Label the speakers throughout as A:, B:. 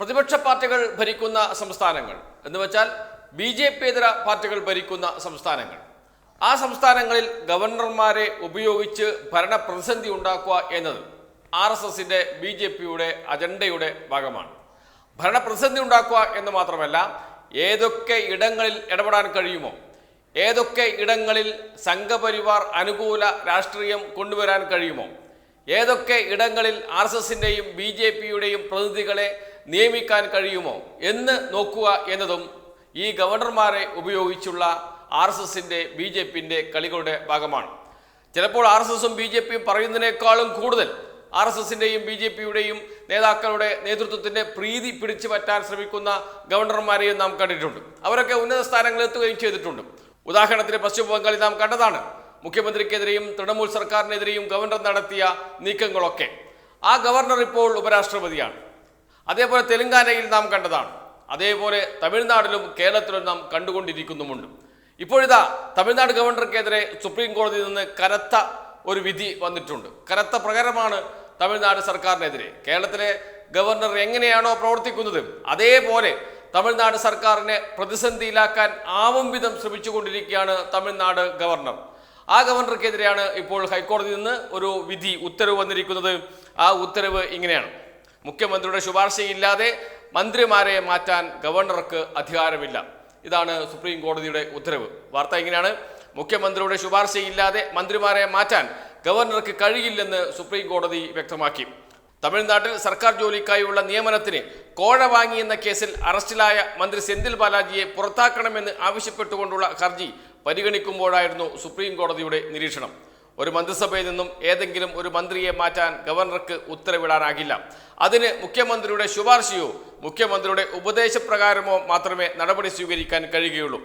A: പ്രതിപക്ഷ പാർട്ടികൾ ഭരിക്കുന്ന സംസ്ഥാനങ്ങൾ എന്ന് വെച്ചാൽ ബി ജെ പി ഇതര പാർട്ടികൾ ഭരിക്കുന്ന സംസ്ഥാനങ്ങൾ. ആ സംസ്ഥാനങ്ങളിൽ ഗവർണർമാരെ ഉപയോഗിച്ച് ഭരണപ്രതിസന്ധി ഉണ്ടാക്കുക എന്നത് ആർ എസ് എസിന്റെ ബി ജെ പിയുടെ അജണ്ടയുടെ ഭാഗമാണ്. ഭരണപ്രതിസന്ധി ഉണ്ടാക്കുക എന്ന് മാത്രമല്ല ഏതൊക്കെ ഇടങ്ങളിൽ ഇടപെടാൻ കഴിയുമോ ഏതൊക്കെ ഇടങ്ങളിൽ സംഘപരിവാർ അനുകൂല രാഷ്ട്രീയം കൊണ്ടുവരാൻ കഴിയുമോ ഏതൊക്കെ ഇടങ്ങളിൽ ആർ എസ് എസിന്റെയും ബി ജെ പിയുടെയും പ്രതിനിധികളെ നിയമിക്കാൻ കഴിയുമോ എന്ന് നോക്കുക എന്നതും ഈ ഗവർണർമാരെ ഉപയോഗിച്ചുള്ള ആർ എസ് എസിന്റെ ബി ജെ പിന്റെ കളികളുടെ ഭാഗമാണ്. ചിലപ്പോൾ ആർ എസ് എസും ബി ജെ പിയും പറയുന്നതിനേക്കാളും കൂടുതൽ ആർ എസ് എസിന്റെയും ബി ജെ പിയുടെയും നേതാക്കളുടെ നേതൃത്വത്തിന്റെ പ്രീതി പിടിച്ചു പറ്റാൻ ശ്രമിക്കുന്ന ഗവർണർമാരെയും നാം കണ്ടിട്ടുണ്ട്. അവരൊക്കെ ഉന്നത സ്ഥാനങ്ങളിൽ എത്തുകയും ചെയ്തിട്ടുണ്ട്. ഉദാഹരണത്തിന് പശ്ചിമ ബംഗാളിൽ നാം കണ്ടതാണ്. മുഖ്യമന്ത്രിക്കെതിരെയും തൃണമൂൽ സർക്കാരിനെതിരെയും ഗവർണർ നടത്തിയ നീക്കങ്ങളൊക്കെ. ആ ഗവർണർ ഇപ്പോൾ ഉപരാഷ്ട്രപതിയാണ്. അതേപോലെ തെലങ്കാനയിൽ നാം കണ്ടതാണ്. അതേപോലെ തമിഴ്നാട്ടിലും കേരളത്തിലും നാം കണ്ടുകൊണ്ടിരിക്കുന്നുമുണ്ട്. ഇപ്പോഴിതാ തമിഴ്നാട് ഗവർണർക്കെതിരെ സുപ്രീം കോടതിയിൽ നിന്ന് കനത്ത ഒരു വിധി വന്നിട്ടുണ്ട്. കനത്ത പ്രകാരമാണ് തമിഴ്നാട് സർക്കാരിനെതിരെ. കേരളത്തിലെ ഗവർണർ എങ്ങനെയാണോ പ്രവർത്തിക്കുന്നത് അതേപോലെ തമിഴ്നാട് സർക്കാരിനെ പ്രതിസന്ധിയിലാക്കാൻ ആവും വിധം ശ്രമിച്ചുകൊണ്ടിരിക്കുകയാണ് തമിഴ്നാട് ഗവർണർ. ആ ഗവർണർക്കെതിരെയാണ് ഇപ്പോൾ ഹൈക്കോടതിയിൽ നിന്ന് ഒരു വിധി ഉത്തരവ് വന്നിരിക്കുന്നത്. ആ ഉത്തരവ് ഇങ്ങനെയാണ്. മുഖ്യമന്ത്രിയുടെ ശുപാർശയില്ലാതെ മന്ത്രിമാരെ മാറ്റാൻ ഗവർണർക്ക് അധികാരമില്ല. ഇതാണ് സുപ്രീം കോടതിയുടെ ഉത്തരവ്. വാർത്ത ഇങ്ങനെയാണ്. മുഖ്യമന്ത്രിയുടെ ശുപാർശയില്ലാതെ മന്ത്രിമാരെ മാറ്റാൻ ഗവർണർക്ക് കഴിയില്ലെന്ന് സുപ്രീം കോടതി വ്യക്തമാക്കി. തമിഴ്നാട്ടിൽ സർക്കാർ ജോലിക്കായുള്ള നിയമനത്തിന് കോഴ വാങ്ങിയെന്ന കേസിൽ അറസ്റ്റിലായ മന്ത്രി സെന്തിൽ ബാലാജിയെ പുറത്താക്കണമെന്ന് ആവശ്യപ്പെട്ടുകൊണ്ടുള്ള ഹർജി പരിഗണിക്കുമ്പോഴായിരുന്നു സുപ്രീം കോടതിയുടെ നിരീക്ഷണം. ഒരു മന്ത്രിസഭയിൽ നിന്നും ഏതെങ്കിലും ഒരു മന്ത്രിയെ മാറ്റാൻ ഗവർണർക്ക് ഉത്തരവിടാനാകില്ല. അതിന് മുഖ്യമന്ത്രിയുടെ ശുപാർശയോ മുഖ്യമന്ത്രിയുടെ ഉപദേശപ്രകാരമോ മാത്രമേ നടപടി സ്വീകരിക്കാൻ കഴിയുകയുള്ളൂ.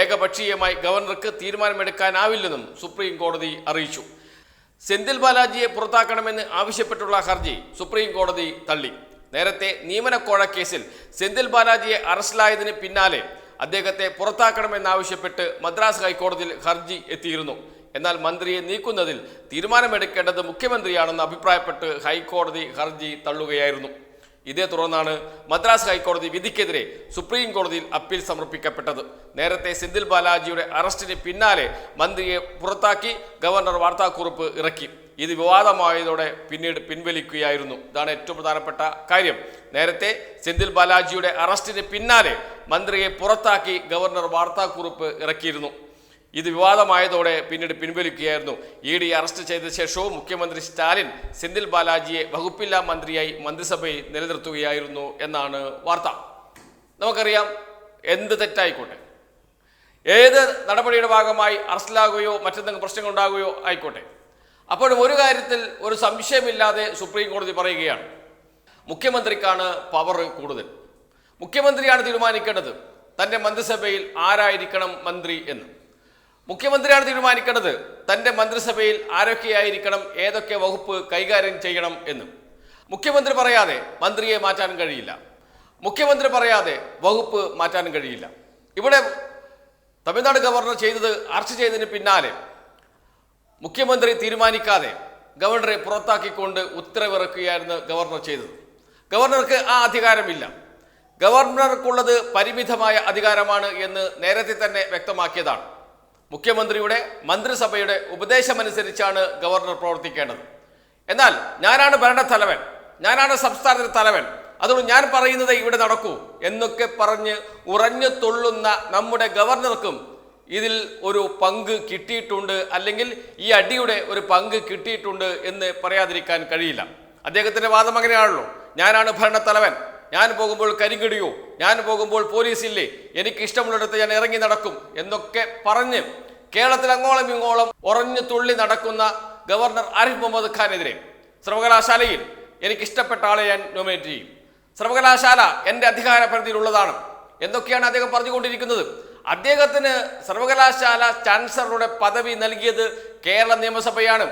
A: ഏകപക്ഷീയമായി ഗവർണർക്ക് തീരുമാനമെടുക്കാനാവില്ലെന്നും സുപ്രീം കോടതി അറിയിച്ചു. സെന്തിൽ ബാലാജിയെ പുറത്താക്കണമെന്ന് ആവശ്യപ്പെട്ടുള്ള ഹർജി സുപ്രീം കോടതി തള്ളി. നേരത്തെ നിയമനക്കോഴ കേസിൽ സെന്തിൽ ബാലാജിയെ അറസ്റ്റിലായതിന് പിന്നാലെ അദ്ദേഹത്തെ പുറത്താക്കണമെന്നാവശ്യപ്പെട്ട് മദ്രാസ് ഹൈക്കോടതിയിൽ ഹർജി എത്തിയിരുന്നു. എന്നാൽ മന്ത്രിയെ നീക്കുന്നതിൽ തീരുമാനമെടുക്കേണ്ടത് മുഖ്യമന്ത്രിയാണെന്ന് അഭിപ്രായപ്പെട്ട് ഹൈക്കോടതി ഹർജി തള്ളുകയായിരുന്നു. ഇതേ തുടർന്നാണ് മദ്രാസ് ഹൈക്കോടതി വിധിക്കെതിരെ സുപ്രീം കോടതിയിൽ അപ്പീൽ സമർപ്പിക്കപ്പെട്ടത്. നേരത്തെ സെന്തിൽ ബാലാജിയുടെ അറസ്റ്റിന് പിന്നാലെ മന്ത്രിയെ പുറത്താക്കി ഗവർണർ വാർത്താക്കുറിപ്പ് ഇറക്കി. ഇത് വിവാദമായതോടെ പിന്നീട് പിൻവലിക്കുകയായിരുന്നു. ഇതാണ് ഏറ്റവും പ്രധാനപ്പെട്ട കാര്യം. നേരത്തെ സെന്തിൽ ബാലാജിയുടെ അറസ്റ്റിന് പിന്നാലെ മന്ത്രിയെ പുറത്താക്കി ഗവർണർ വാർത്താക്കുറിപ്പ് ഇറക്കിയിരുന്നു. ഇത് വിവാദമായതോടെ പിന്നീട് പിൻവലിക്കുകയായിരുന്നു. ഇ ഡി അറസ്റ്റ് ചെയ്ത ശേഷവും മുഖ്യമന്ത്രി സ്റ്റാലിൻ സെന്തിൽ ബാലാജിയെ വകുപ്പില്ലാ മന്ത്രിയായി മന്ത്രിസഭയിൽ നിലനിർത്തുകയായിരുന്നു എന്നാണ് വാർത്ത. നമുക്കറിയാം എന്ത് തെറ്റായിക്കോട്ടെ. ഏത് നടപടിയുടെ ഭാഗമായി അറസ്റ്റിലാകുകയോ മറ്റെന്തെങ്കിലും പ്രശ്നങ്ങൾ ഉണ്ടാകുകയോ ആയിക്കോട്ടെ. അപ്പോഴും ഒരു കാര്യത്തിൽ ഒരു സംശയമില്ലാതെ സുപ്രീം കോടതി പറയുകയാണ്. മുഖ്യമന്ത്രിക്കാണ് പവർ കൂടുതൽ. മുഖ്യമന്ത്രിയാണ് തീരുമാനിക്കേണ്ടത് തന്റെ മന്ത്രിസഭയിൽ ആരായിരിക്കണം മന്ത്രി എന്ന്. മുഖ്യമന്ത്രിയാണ് തീരുമാനിക്കേണ്ടത് തന്റെ മന്ത്രിസഭയിൽ ആരൊക്കെയായിരിക്കണം ഏതൊക്കെ വകുപ്പ് കൈകാര്യം ചെയ്യണം എന്ന്. മുഖ്യമന്ത്രി പറയാതെ മന്ത്രിയെ മാറ്റാനും കഴിയില്ല. മുഖ്യമന്ത്രി പറയാതെ വകുപ്പ് മാറ്റാനും കഴിയില്ല. ഇവിടെ തമിഴ്നാട് ഗവർണർ ചെയ്തത് അറസ്റ്റ് ചെയ്തതിന് പിന്നാലെ മുഖ്യമന്ത്രി തീരുമാനിക്കാതെ ഗവർണറെ പുറത്താക്കിക്കൊണ്ട് ഉത്തരവിറക്കുകയായിരുന്നു ഗവർണർ ചെയ്തത്. ഗവർണർക്ക് ആ അധികാരമില്ല. ഗവർണർക്കുള്ളത് പരിമിതമായ അധികാരമാണ് എന്ന് നേരത്തെ തന്നെ വ്യക്തമാക്കിയതാണ്. മുഖ്യമന്ത്രിയുടെ മന്ത്രിസഭയുടെ ഉപദേശമനുസരിച്ചാണ് ഗവർണർ പ്രവർത്തിക്കേണ്ടത്. എന്നാൽ ഞാനാണ് ഭരണത്തലവൻ ഞാനാണ് സംസ്ഥാനത്തിന്റെ തലവൻ അതുകൊണ്ട് ഞാൻ പറയുന്നത് ഇവിടെ നടക്കൂ എന്നൊക്കെ പറഞ്ഞ് ഉറഞ്ഞു തുള്ളുന്ന നമ്മുടെ ഗവർണർക്കും ഇതിൽ ഒരു പങ്ക് കിട്ടിയിട്ടുണ്ട് അല്ലെങ്കിൽ ഈ അടിയുടെ ഒരു പങ്ക് കിട്ടിയിട്ടുണ്ട് എന്ന് പറയാതിരിക്കാൻ കഴിയില്ല. അദ്ദേഹത്തിന്റെ വാദം അങ്ങനെയാണല്ലോ. ഞാനാണ് ഭരണത്തലവൻ ഞാൻ പോകുമ്പോൾ കരിങ്കടിയോ? ഞാൻ പോകുമ്പോൾ പോലീസില്ലേ? എനിക്ക് ഇഷ്ടമുള്ളിടത്ത് ഞാൻ ഇറങ്ങി നടക്കും എന്നൊക്കെ പറഞ്ഞ് കേരളത്തിൽ അങ്ങോളം ഇങ്ങോളം ഉറഞ്ഞു തുള്ളി നടക്കുന്ന ഗവർണർ ആരിഫ് മുഹമ്മദ് ഖാനെതിരെ സർവകലാശാലയിൽ എനിക്ക് ഇഷ്ടപ്പെട്ട ആളെ ഞാൻ നോമിനേറ്റ് ചെയ്യും. സർവകലാശാല എന്റെ അധികാര പരിധിയിലുള്ളതാണ് എന്തൊക്കെയാണ് അദ്ദേഹം പറഞ്ഞുകൊണ്ടിരിക്കുന്നത്. അദ്ദേഹത്തിന് സർവകലാശാല ചാൻസലറുടെ പദവി നൽകിയത് കേരള നിയമസഭയാണ്.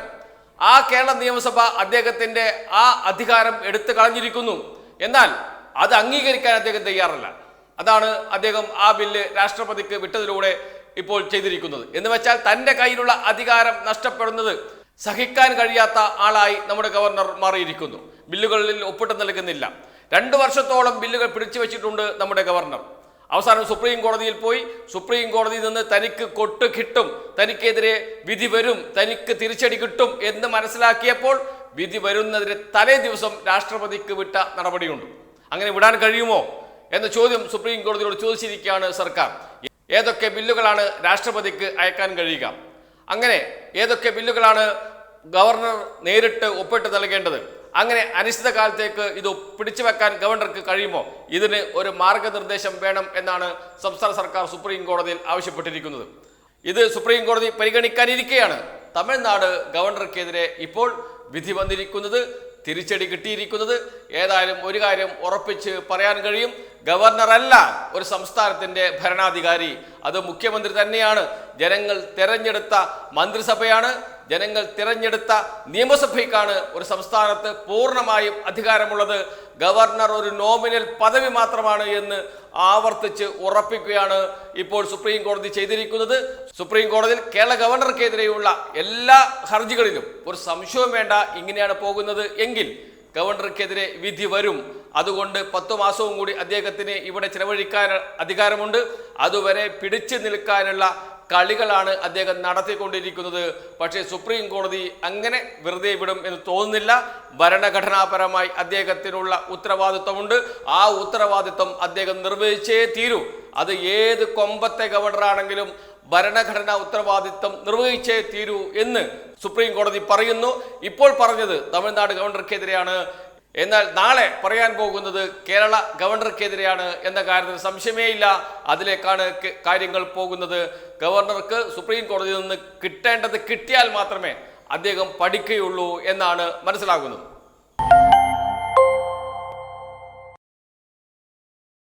A: ആ കേരള നിയമസഭ അദ്ദേഹത്തിന്റെ ആ അധികാരം എടുത്തു കളഞ്ഞിരിക്കുന്നു. എന്നാൽ അത് അംഗീകരിക്കാൻ അദ്ദേഹം തയ്യാറല്ല. അതാണ് അദ്ദേഹം ആ ബില്ല് രാഷ്ട്രപതിക്ക് വിട്ടതിലൂടെ ഇപ്പോൾ ചെയ്തിരിക്കുന്നത്. എന്ന് വെച്ചാൽ തന്റെ കയ്യിലുള്ള അധികാരം നഷ്ടപ്പെടുന്നത് സഹിക്കാൻ കഴിയാത്ത ആളായി നമ്മുടെ ഗവർണർ മാറിയിരിക്കുന്നു. ബില്ലുകളിൽ ഒപ്പിട്ട് നൽകുന്നില്ല. രണ്ടു വർഷത്തോളം ബില്ലുകൾ പിടിച്ചു വെച്ചിട്ടുണ്ട് നമ്മുടെ ഗവർണർ. അവസാനം സുപ്രീം കോടതിയിൽ പോയി. സുപ്രീം കോടതിയിൽ നിന്ന് തനിക്ക് കൊട്ട് കിട്ടും തനിക്കെതിരെ വിധി വരും തനിക്ക് തിരിച്ചടി കിട്ടും എന്ന് മനസ്സിലാക്കിയപ്പോൾ വിധി വരുന്നതിന് തലേ ദിവസം രാഷ്ട്രപതിക്ക് വിട്ട നടപടിയുണ്ട്. അങ്ങനെ വിടാൻ കഴിയുമോ എന്ന ചോദ്യം സുപ്രീം കോടതിയോട് ചോദിച്ചിരിക്കുകയാണ് സർക്കാർ. ഏതൊക്കെ ബില്ലുകളാണ് രാഷ്ട്രപതിക്ക് അയക്കാൻ കഴിയുക? അങ്ങനെ ഏതൊക്കെ ബില്ലുകളാണ് ഗവർണർ നേരിട്ട് ഒപ്പിട്ട് നൽകേണ്ടത്? അങ്ങനെ അനിശ്ചിതകാലത്തേക്ക് ഇത് പിടിച്ചു വെക്കാൻ ഗവർണർക്ക് കഴിയുമോ? ഇതിന് ഒരു മാർഗനിർദ്ദേശം വേണം എന്നാണ് സംസ്ഥാന സർക്കാർ സുപ്രീം കോടതിയിൽ ആവശ്യപ്പെട്ടിരിക്കുന്നത്. ഇത് സുപ്രീം കോടതി പരിഗണിക്കാനിരിക്കെയാണ്. തമിഴ്നാട് ഗവർണർക്കെതിരെ ഇപ്പോൾ വിധി വന്നിരിക്കുന്നത് തിരിച്ചടി കിട്ടിയിരിക്കുന്നത്. ഏതായാലും ഒരു കാര്യം ഉറപ്പിച്ച് പറയാൻ കഴിയും. ഗവർണറല്ല ഒരു സംസ്ഥാനത്തിന്റെ ഭരണാധികാരി. അത് മുഖ്യമന്ത്രി തന്നെയാണ്. ജനങ്ങൾ തിരഞ്ഞെടുത്ത മന്ത്രിസഭയാണ്. ജനങ്ങൾ തിരഞ്ഞെടുത്ത നിയമസഭയ്ക്കാണ് ഒരു സംസ്ഥാനത്ത് പൂർണമായും അധികാരമുള്ളത്. ഗവർണർ ഒരു നോമിനൽ പദവി മാത്രമാണ് എന്ന് ആവർത്തിച്ച് ഉറപ്പിക്കുകയാണ് ഇപ്പോൾ സുപ്രീം കോടതി ചെയ്തിരിക്കുന്നത്. സുപ്രീം കോടതിയിൽ കേരള ഗവർണർക്കെതിരെയുള്ള എല്ലാ ഹർജികളിലും ഒരു സംശയവും വേണ്ട ഇങ്ങനെയാണ് പോകുന്നത്. എങ്കിൽ ഗവർണർക്കെതിരെ വിധി വരും. അതുകൊണ്ട് പത്തു മാസവും കൂടി അദ്ദേഹത്തിന് ഇവിടെ ചിലവഴിക്കാൻ അധികാരമുണ്ട്. അതുവരെ പിടിച്ചു നിൽക്കാനുള്ള കളികളാണ് അദ്ദേഹം നടത്തിക്കൊണ്ടിരിക്കുന്നത്. പക്ഷേ സുപ്രീം കോടതി അങ്ങനെ വെറുതെ വിടും എന്ന് തോന്നുന്നില്ല. ഭരണഘടനാപരമായി അദ്ദേഹത്തിനുള്ള ഉത്തരവാദിത്വമുണ്ട്. ആ ഉത്തരവാദിത്വം അദ്ദേഹം നിർവഹിച്ചേ തീരൂ. അത് ഏത് കൊമ്പത്തെ ഗവർണറാണെങ്കിലും ഭരണഘടനാ ഉത്തരവാദിത്വം നിർവഹിച്ചേ തീരൂ എന്ന് സുപ്രീം കോടതി പറയുന്നു. ഇപ്പോൾ പറഞ്ഞത് തമിഴ്നാട് ഗവർണർക്കെതിരെയാണ്. എന്നാൽ നാളെ പറയാൻ പോകുന്നത് കേരള ഗവർണർക്കെതിരെയാണ് എന്ന കാര്യത്തിൽ സംശയമേ ഇല്ല അതിലേക്കാണ് കാര്യങ്ങൾ പോകുന്നത്. ഗവർണർക്ക് സുപ്രീം കോടതിയിൽ നിന്ന് കിട്ടേണ്ടത് കിട്ടിയാൽ മാത്രമേ അദ്ദേഹം പഠിക്കുകയുള്ളൂ എന്നാണ് മനസ്സിലാകുന്നത്.